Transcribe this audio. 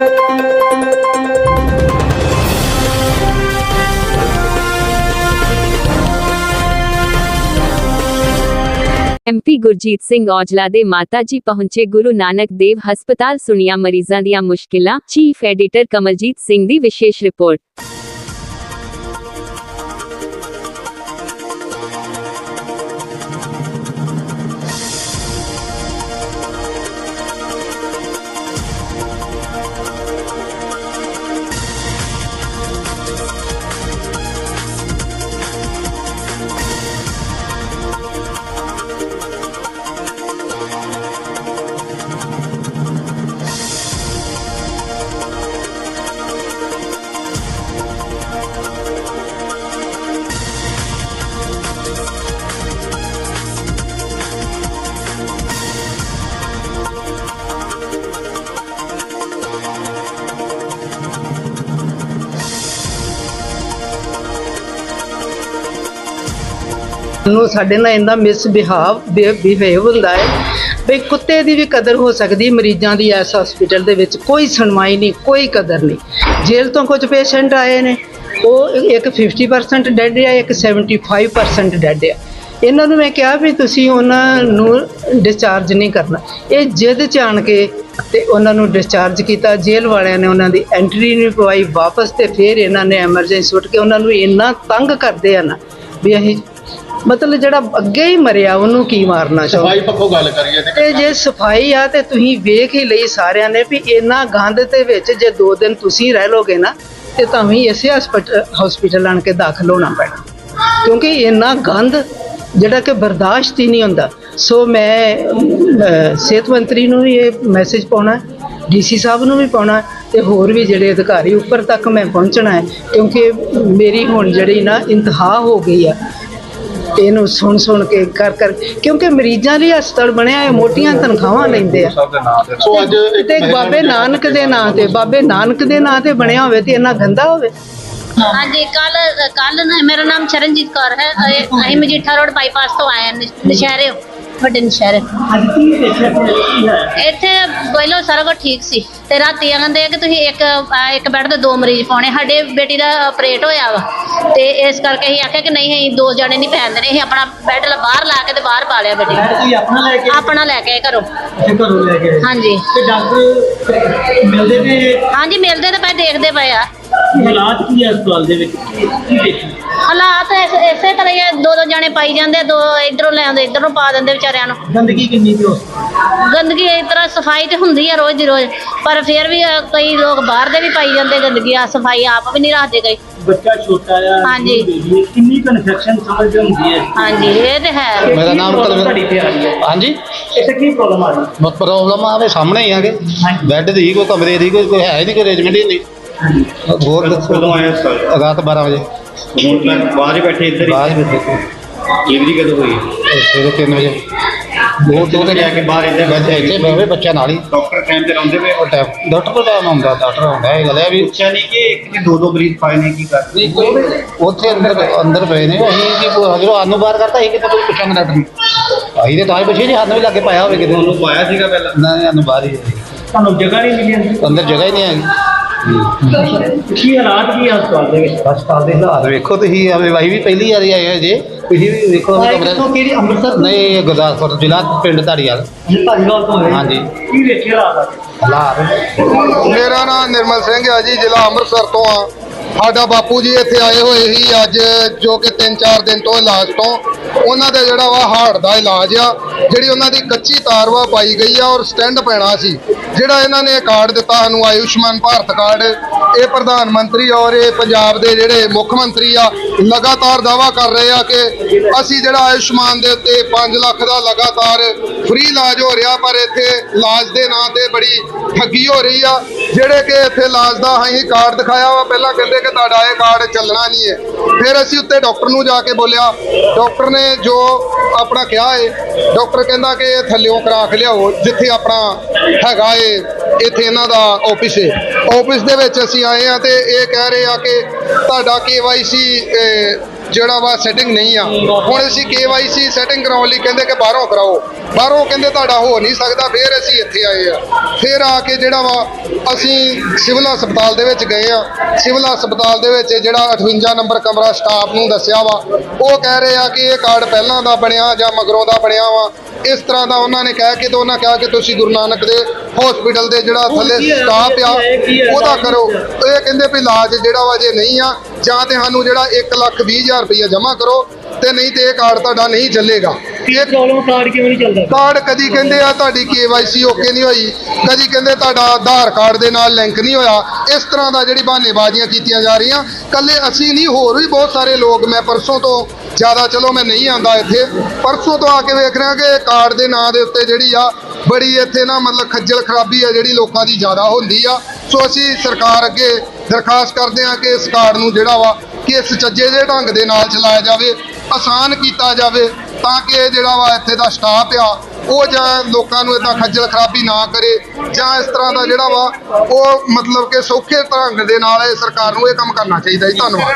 MP Gurjeet Singh Aujla ਦੇ ਮਾਤਾ ਜੀ ਪਹੁੰਚੇ ਗੁਰੂ ਨਾਨਕ ਦੇਵ ਹਸਪਤਾਲ, ਸੁਣੀਆਂ ਮਰੀਜ਼ਾਂ ਦੀਆਂ ਮੁਸ਼ਕਿਲਾਂ ਚੀਫ ਐਡੀਟਰ ਕਮਲਜੀਤ ਸਿੰਘ ਦੀ ਵਿਸ਼ੇਸ਼ ਰਿਪੋਰਟ ਨੂੰ ਸਾਡੇ ਨਾਲ ਇੰਨਾ ਮਿਸ ਬਿਹਾਵ ਬਿਹੇਵ ਹੁੰਦਾ ਹੈ ਵੀ ਕੁੱਤੇ ਦੀ ਵੀ ਕਦਰ ਹੋ ਸਕਦੀ ਮਰੀਜ਼ਾਂ ਦੀ ਐਸ ਹਸਪੀਟਲ ਦੇ ਵਿੱਚ। ਕੋਈ ਸੁਣਵਾਈ ਨਹੀਂ, ਕੋਈ ਕਦਰ ਨਹੀਂ। ਜੇਲ੍ਹ ਤੋਂ ਕੁਝ ਪੇਸ਼ੈਂਟ ਆਏ ਨੇ। ਉਹ ਇੱਕ 50% ਡੈੱਡ ਆ, ਇੱਕ 75% ਡੈੱਡ ਆ। ਇਹਨਾਂ ਨੂੰ ਮੈਂ ਕਿਹਾ ਵੀ ਤੁਸੀਂ ਉਹਨਾਂ ਨੂੰ ਡਿਸਚਾਰਜ ਨਹੀਂ ਕਰਨਾ। ਇਹ ਜਿੱਦ ਚ ਆਣ ਕੇ ਤੇ ਉਹਨਾਂ ਨੂੰ ਡਿਸਚਾਰਜ ਕੀਤਾ। ਜੇਲ੍ਹ ਵਾਲਿਆਂ ਨੇ ਉਹਨਾਂ ਦੀ ਐਂਟਰੀ ਨਹੀਂ ਪਵਾਈ। ਵਾਪਸ ਤੇ ਫਿਰ ਇਹਨਾਂ ਨੇ ਐਮਰਜੈਂਸੀ ਉੱਠ ਕੇ ਉਹਨਾਂ ਨੂੰ ਇੰਨਾ ਤੰਗ ਕਰਦੇ ਆ ਨਾ ਵੀ ਅਸੀਂ ਮਤਲਬ ਜਿਹੜਾ ਅੱਗੇ ਹੀ ਮਰਿਆ ਉਹਨੂੰ ਕੀ ਮਾਰਨਾ ਚਾਹੁੰਦੇ ਸਫ਼ਾਈ ਪੱਖੋਂ ਗੱਲ ਕਰੀਏ ਤੇ ਤੇ ਜੇ ਸਫ਼ਾਈ ਆ ਤੇ ਤੁਸੀਂ ਵੇਖ ਹੀ ਲਈ ਸਾਰਿਆਂ ਨੇ ਵੀ ਇੰਨਾ ਗੰਦ ਦੇ ਵਿੱਚ ਜੇ ਦੋ ਦਿਨ ਤੁਸੀਂ ਰਹਿ ਲੋਗੇ ਨਾ ਤੇ ਤੁਹਾਨੂੰ ਇਸੇ ਹਸਪੀਟਲ ਆਣ ਕੇ ਦਾਖਲ ਹੋਣਾ ਪੈਣਾ। ਕਿਉਂਕਿ ਇੰਨਾ ਗੰਦ ਜਿਹੜਾ ਕਿ ਬਰਦਾਸ਼ਤ ਹੀ ਨਹੀਂ ਹੁੰਦਾ। ਸੋ ਮੈਂ ਸਿਹਤ ਮੰਤਰੀ ਨੂੰ ਵੀ ਇਹ ਮੈਸੇਜ ਪਾਉਣਾ ਡੀਸੀ ਸਾਹਿਬ ਨੂੰ ਵੀ ਪਾਉਣਾ ਤੇ ਹੋਰ ਵੀ ਜਿਹੜੇ ਅਧਿਕਾਰੀ ਉੱਪਰ ਤੱਕ ਮੈਂ ਪਹੁੰਚਣਾ ਹੈ। ਕਿਉਂਕਿ ਮੇਰੀ ਹੁਣ ਜਿਹੜੀ ਨਾ ਇੰਤਹਾ ਹੋ ਗਈ ਆ ਇਹਨੂੰ ਸੁਣ ਸੁਣ ਕੇ ਕਰ ਕਰ ਕਿਉਂਕਿ ਮਰੀਜ਼ਾਂ ਲਈ ਹਸਪਤਾਲ ਬਣਿਆ ਹੈ ਮੋਟੀਆਂ ਤਨਖਾਹਾਂ ਲੈਂਦੇ ਆ। ਸੋ ਅੱਜ ਇੱਕ ਤੇ ਬਾਬੇ ਨਾਨਕ ਦੇ ਨਾਂ ਤੇ ਬਾਬੇ ਨਾਨਕ ਦੇ ਨਾਂ ਤੇ ਬਣਿਆ ਹੋਵੇ ਤੇ ਇੰਨਾ ਗੰਦਾ ਹੋਵੇ। ਹਾਂਜੀ ਕੱਲ ਕੱਲ ਨਾ ਮੇਰਾ ਨਾਮ ਚਰਨਜੀਤ ਕੌਰ ਹੈ। ਅਹ ਅਸੀਂ ਮਜੀਠਾ ਰੋਡ ਬਾਈਪਾਸ ਤੋਂ ਆਏ ਹਾਂ ਨਸ਼ਹਿਰੇ। ਵੱਡੇ ਨਸ਼ਹਿਰੇ ਇੱਥੇ। ਪਹਿਲਾਂ ਸਾਰਾ ਕੁਝ ਠੀਕ ਸੀ ਤੇ ਰਾਤੀ ਆਂਦੇ ਕਿ ਤੁਸੀਂ ਇੱਕ ਅਹ ਇੱਕ ਬੈੱਡ ਤੇ ਦੋ ਮਰੀਜ਼ ਪਾਉਣੇ। ਸਾਡੇ ਬੇਟੀ ਦਾ ਆਪਰੇਟ ਹੋਇਆ ਵਾ ਤੇ ਇਸ ਕਰਕੇ ਅਸੀਂ ਆਖਿਆ ਕਿ ਨਹੀਂ ਅਸੀਂ ਦੋ ਜਣੇ ਨਹੀਂ ਪੈਣ ਦੇਣੇ ਅਸੀਂ ਆਪਣਾ ਬੈੱਡ ਬਾਹਰ ਲਾ ਕੇ ਤੇ ਬਾਹਰ ਪਾ ਲਿਆ ਬੇਟੀ। ਨੂੰ। ਤੁਸੀਂ ਆਪਣਾ ਲੈ ਕੇ ਆਪਣਾ ਲੈ ਕੇ ਆਏ ਘਰੋਂ। ਇੱਥੇ ਘਰੋਂ ਲੈ ਕੇ ਆਏ। ਹਾਂਜੀ। ਤੇ ਡਾਕਟਰ ਮਿਲਦੇ ਨੇ? ਹਾਂਜੀ ਮਿਲਦੇ ਤਾਂ ਪਏ ਦੇਖਦੇ ਪਏ ਆ। ਹਾਲਾਤ ਕੀ ਹੈ ਹਸਪਤਾਲ ਦੇ ਵਿੱਚ? ਕੀ ਕੀ ਦੇਖੀ ਹਾਲਾਤ ਇਸ- ਇਸੇ ਤਰ੍ਹਾਂ ਹੀ ਆ, ਦੋ ਦੋ ਜਣੇ ਪਾਈ ਜਾਂਦੇ ਦੋ ਇਧਰੋਂ ਲੈ ਆਉਂਦੇ ਇਧਰੋਂ ਪਾ ਦਿੰਦੇ ਵਿਚਾਰਿਆਂ ਨੂੰ। ਗੰਦਗੀ ਕਿੰਨੀ ਕੁ ਉਸ ਗੰਦਗੀ ਇਸ ਤਰ੍ਹਾਂ ਸਫ਼ਾਈ ਤੇ ਹੁੰਦੀ ਆ ਰੋਜ਼ ਦੀ ਰੋਜ਼ ਪਰ ਫਿਰ ਵੀ ਅ, ਕਈ ਲੋਕ ਬਾਹਰ ਦੇ ਵੀ ਪਾਈ ਜਾਂਦੇ ਗੰਦਗੀ ਆ ਸਫ਼ਾਈ ਆਪ ਵੀ ਨਹੀਂ ਰੱਖਦੇ ਕਈ। ਬੱਚਾ ਛੋਟਾ ਆ ਹਾਂਜੀ। ਬੇਬੀ ਹੈ, ਕਿੰਨੀ ਕਨਫੈਕਸ਼ਨ ਸਮਝ ਹੁੰਦੀ ਹੈ ਹਾਂਜੀ ਇਹ ਤੇ ਹੈ। ਮੇਰਾ ਨਾਮ ਤੁਹਾਡੀ ਕੁਲਵਿੰਦਰ ਤੇ ਆ ਰਹੀ ਹੈ? ਹਾਂਜੀ। ਇੱਥੇ ਕੀ ਪ੍ਰੋਬਲਮ ਆ ਰਹੀ? ਹੈ ਪ੍ਰੋਬਲਮ ਆਵੇ ਸਾਹਮਣੇ ਹੀ ਆਗੇ ਹਾਂਜੀ। ਬੈੱਡ ਦੀ ਕੋਈ ਕਮਰੇ ਦੀ ਕੋਈ ਕੋਈ ਹੈ ਹੀ ਨਹੀਂ ਕੋਈ ਅਰੇਂਜਮੈਂਟ ਹੀ ਨਹੀਂ। ਹੋਰ। ਕਦੋਂ ਆਏ ਹਸਪਤਾਲ ਰਾਤ 12 ਵਜੇ। ਹੁਣ ਤੱਕ ਬਾਹਰ ਹੀ ਬੈਠੇ ਇੱਧਰ ਬਾਅਦ ਵਿੱਚ ਡਿਲੀਵਰੀ ਕਦੋਂ ਹੋਈ? ਸਵੇਰੇ 3 ਵਜੇ। ਦੋ ਦੋ ਤੇ ਜਾ ਕੇ ਬਾਹਰ ਇੱਧਰ ਬੱਚੇ ਇੱਥੇ ਬਹਿਵੇ ਬੱਚਾ ਨਾਲ ਹੀ। ਡਾਕਟਰ ਟਾਈਮ ਤੇ ਲਾਉਂਦੇ ਪਏ? ਉਹ ਟਾਈਮ ਡਾਕਟਰ ਕੋਲ ਟਾਈਮ ਆਉਂਦਾ ਡਾਕਟਰ ਆਉਂਦਾ ਇਹ ਗੱਲ ਹੈ ਵੀ ਪੁੱਛਿਆ ਨਹੀਂ ਕਿ ਇੱਕ ਦੋ ਦੋ ਮਰੀਜ਼ ਪਾਏ ਨੇ ਕੀ ਕਰ ਉੱਥੇ ਅੰਦਰ ਅੰਦਰ ਪਏ ਨੇ। ਅਸੀਂ ਕੀ ਜਦੋਂ ਸਾਨੂੰ ਬਾਹਰ ਕਰਤਾ ਅਸੀਂ ਕਿਤੇ ਕੋਈ ਪੁੱਛਾਂਗੇ ਡਾਕਟਰ ਨੂੰ। ਅਸੀਂ ਤੇ ਤਾਂ ਹੀ ਪੁੱਛੀ ਜੀ ਸਾਨੂੰ ਵੀ ਲੱਗੇ ਪਾਇਆ ਹੋਵੇ ਕਿਤੇ। ਤੁਹਾਨੂੰ ਪਾਇਆ ਸੀਗਾ ਪਹਿਲਾਂ? ਨਾ ਸਾਨੂੰ ਬਾਹਰ ਹੀ। ਤੁਹਾਨੂੰ ਜਗ੍ਹਾ ਨਹੀਂ ਮਿਲੀ ਅੰਦਰ? ਅੰਦਰ ਜਗ੍ਹਾ ਹੀ ਨਹੀਂ ਹੈਗੀ ਕੀ ਹਾਲਾਤ ਕੀ ਹੈ ਹਸਪਤਾਲ ਦੇ ਵਿੱਚ? ਹਸਪਤਾਲ ਦੇ ਹਾਲਾਤ ਵੇਖੋ ਤੁਸੀਂ ਆਵੇ ਵਾਹੀ ਵੀ ਪਹਿਲੀ ਵਾਰੀ ਆਏ ਹੋ ਜੇ। ਤੁਸੀਂ ਵੀ ਵੇਖੋ ਆਏ ਕਮਰਾ ਕਿੱਥੋਂ ਕਿਹੜੀ ਅੰਮ੍ਰਿਤਸਰ ਨਹੀਂ ਇਹ ਗੁਰਦਾਸਪੁਰ ਜ਼ਿਲ੍ਹਾ ਪਿੰਡ ਧਾਰੀਵਾਲ। ਧਾਰੀਵਾਲ ਤੋਂ ਆਏ ਹਾਂਜੀ। ਕੀ ਵੇਖਿਆ ਹਾਲਾਤ ਹਾਲਾਤ? ਮੇਰਾ ਨਾਮ ਨਿਰਮਲ ਸਿੰਘ ਹੈ ਜੀ ਜ਼ਿਲ੍ਹਾ ਅੰਮ੍ਰਿਤਸਰ ਤੋਂ ਆ। ਸਾਡਾ ਬਾਪੂ ਜੀ ਇੱਥੇ ਆਏ ਹੋਏ ਸੀ ਅੱਜ ਜੋ ਕਿ 3-4 ਦਿਨ ਤੋਂ ਇਲਾਜ ਤੋਂ। ਉਹਨਾਂ ਦਾ ਜਿਹੜਾ ਵਾ ਹਾਰਟ ਦਾ ਇਲਾਜ ਆ ਜਿਹੜੀ ਉਹਨਾਂ ਦੀ ਕੱਚੀ ਤਾਰ ਵਾ ਪਾਈ ਗਈ ਆ ਔਰ ਸਟੈਂਡ ਪੈਣਾ ਸੀ। ਜਿਹੜਾ ਇਹਨਾਂ ਨੇ ਕਾਰਡ ਦਿੱਤਾ ਸਾਨੂੰ ਆਯੁਸ਼ਮਾਨ ਭਾਰਤ ਕਾਰਡ ਇਹ ਪ੍ਰਧਾਨ ਮੰਤਰੀ ਔਰ ਇਹ ਪੰਜਾਬ ਦੇ ਜਿਹੜੇ ਮੁੱਖ ਮੰਤਰੀ ਆ, ਲਗਾਤਾਰ ਦਾਵਾ ਕਰ ਰਹੇ ਆ ਕਿ ਅਸੀਂ ਜਿਹੜਾ ਆਯੁਸ਼ਮਾਨ ਦੇ ਉੱਤੇ 5 ਲੱਖ ਦਾ ਲਗਾਤਾਰ ਫ੍ਰੀ ਇਲਾਜ ਹੋ ਰਿਹਾ, ਪਰ ਇੱਥੇ ਇਲਾਜ ਦੇ ਨਾਂ ਤੇ ਬੜੀ ਠੱਗੀ ਹੋ ਰਹੀ ਆ। ਜਿਹੜੇ ਕਿ ਇੱਥੇ ਇਲਾਜ ਦਾ ਅਸੀਂ ਕਾਰਡ ਦਿਖਾਇਆ ਵਾ, ਪਹਿਲਾਂ ਕਹਿੰਦੇ ਕਿ ਤੁਹਾਡਾ ਇਹ ਕਾਰਡ ਚੱਲਣਾ ਨਹੀਂ ਹੈ। ਫਿਰ ਅਸੀਂ ਉੱਤੇ ਡਾਕਟਰ ਨੂੰ ਜਾ ਕੇ ਬੋਲਿਆ, ਡਾਕਟਰ ਨੇ ਜੋ ਆਪਣਾ ਕਿਹਾ ਏ, ਡਾਕਟਰ ਕਹਿੰਦਾ ਕਿ ਇਹ ਥੱਲਿਓਂ ਕਰਾ ਕੇ ਲਿਆਓ, ਜਿੱਥੇ ਆਪਣਾ ਹੈਗਾ ਏ। ਇੱਥੇ ਇਹਨਾਂ ਦਾ ਆਫਿਸ ਏ। ਆਫਿਸ ਦੇ ਵਿੱਚ ਅਸੀਂ ਆਏ ਆ ਤੇ ਇਹ ਕਹਿ ਰਹੇ ਆ ਕਿ ਤੁਹਾਡਾ ਕੇਵਾਈਸੀ ਜਿਹੜਾ ਵਾ ਸੈਟਿੰਗ ਨਹੀਂ ਆ। ਹੁਣ ਅਸੀਂ KYC ਸੈਟਿੰਗ ਕਰਾਉਣ ਲਈ ਕਹਿੰਦੇ ਕਿ ਬਾਹਰੋਂ ਕਰਾਓ। ਬਾਹਰੋਂ ਕਹਿੰਦੇ ਤੁਹਾਡਾ ਹੋ ਨਹੀਂ ਸਕਦਾ, ਫਿਰ ਅਸੀਂ ਇੱਥੇ ਆਏ ਆ। ਫਿਰ ਆ ਕੇ ਜਿਹੜਾ ਵਾ ਅਸੀਂ ਸਿਵਲ ਹਸਪਤਾਲ ਦੇ ਵਿੱਚ ਗਏ ਆ। ਸਿਵਲ ਹਸਪਤਾਲ ਦੇ ਵਿੱਚ ਜਿਹੜਾ 58 ਨੰਬਰ ਕਮਰਾ ਸਟਾਫ ਨੂੰ ਦੱਸਿਆ ਵਾ, ਉਹ ਕਹਿ ਰਹੇ ਆ ਕਿ ਇਹ ਕਾਰਡ ਪਹਿਲਾਂ ਦਾ ਬਣਿਆ ਜਾਂ ਮਗਰੋਂ ਦਾ ਬਣਿਆ ਵਾ। ਇਸ ਤਰ੍ਹਾਂ ਦਾ ਉਹਨਾਂ ਨੇ ਕਹਿ ਕੇ ਤੇ ਉਹਨਾਂ ਕਿਹਾ ਕਿ ਤੁਸੀਂ ਗੁਰੂ ਨਾਨਕ ਦੇ ਹਸਪੀਟਲ ਦੇ ਜਿਹੜਾ ਥੱਲੇ ਸਟਾਫ ਆ ਉਹਦਾ ਕਰੋ। ਇਹ ਕਹਿੰਦੇ ਵੀ ਇਲਾਜ ਜਿਹੜਾ ਵਾ ਜੇ ਨਹੀਂ ਆ ਜਾਂ ਤੇ ਸਾਨੂੰ ਜਿਹੜਾ 1 ਲੱਖ 20 ਹਜ਼ਾਰ ਰੁਪਈਆ ਜਮ੍ਹਾਂ ਕਰੋ ਤੇ ਨਹੀਂ ਤੇ ਇਹ ਕਾਰਡ ਤੁਹਾਡਾ ਨਹੀਂ ਚੱਲੇਗਾ। ਇਹ ਪ੍ਰੋਬਲਮ ਕਾਰਡ ਕਿਉਂ ਨਹੀਂ ਚੱਲਦਾ? ਕਾਰਡ ਕਦੀ ਕਹਿੰਦੇ ਆ ਤੁਹਾਡੀ KYC ਓਕੇ ਨਹੀਂ ਹੋਈ ਕਦੀ ਕਹਿੰਦੇ ਤੁਹਾਡਾ ਆਧਾਰ ਕਾਰਡ ਦੇ ਨਾਲ ਲਿੰਕ ਨਹੀਂ ਹੋਇਆ। ਇਸ ਤਰ੍ਹਾਂ ਦਾ ਜਿਹੜੀ ਬਹਾਨੇਬਾਜ਼ੀਆਂ ਕੀਤੀਆਂ ਜਾ ਰਹੀਆਂ। ਕੱਲੇ ਅਸੀਂ ਨਹੀਂ ਹੋਰ ਵੀ ਬਹੁਤ ਸਾਰੇ ਲੋਕ ਮੈਂ ਪਰਸੋਂ ਤੋਂ ਜ਼ਿਆਦਾ ਚਲੋ ਮੈਂ ਨਹੀਂ ਆਂਦਾ ਇੱਥੇ। ਪਰਸੋਂ ਤੋਂ ਆ ਕੇ ਵੇਖ ਰਿਹਾ ਕਿ ਕਾਰਡ ਦੇ ਨਾਂ ਦੇ ਉੱਤੇ ਜਿਹੜੀ ਆ, ਬੜੀ ਇੱਥੇ ਨਾ ਮਤਲਬ ਖੱਜਲ ਖਰਾਬੀ ਆ ਜਿਹੜੀ ਲੋਕਾਂ ਦੀ ਜ਼ਿਆਦਾ ਹੁੰਦੀ ਆ। ਸੋ ਅਸੀਂ ਸਰਕਾਰ ਅੱਗੇ ਦਰਖਾਸਤ ਕਰਦੇ ਆ ਕਿ ਇਸ ਕਾਰਡ ਨੂੰ ਜਿਹੜਾ ਵਾ, ਕਿ ਇਸ ਚੱਜੇ ਦੇ ਢੰਗ ਦੇ ਨਾਲ ਚਲਾਇਆ ਜਾਵੇ, ਆਸਾਨ ਕੀਤਾ ਜਾਵੇ, ਤਾਂ ਕਿ ਇਹ ਜਿਹੜਾ ਵਾ ਇੱਥੇ ਦਾ ਸਟਾਫ ਆ, ਉਹ ਜਾਂ ਲੋਕਾਂ ਨੂੰ ਇਦਾਂ ਖੱਜਲ ਖਰਾਬੀ ਨਾ ਕਰੇ, ਜਾਂ ਇਸ ਤਰ੍ਹਾਂ ਦਾ ਜਿਹੜਾ ਵਾ, ਉਹ ਮਤਲਬ ਕਿ ਸੌਖੇ ਢੰਗ ਦੇ ਨਾਲ ਇਹ ਸਰਕਾਰ ਨੂੰ ਇਹ ਕੰਮ ਕਰਨਾ ਚਾਹੀਦਾ ਜੀ। ਧੰਨਵਾਦ।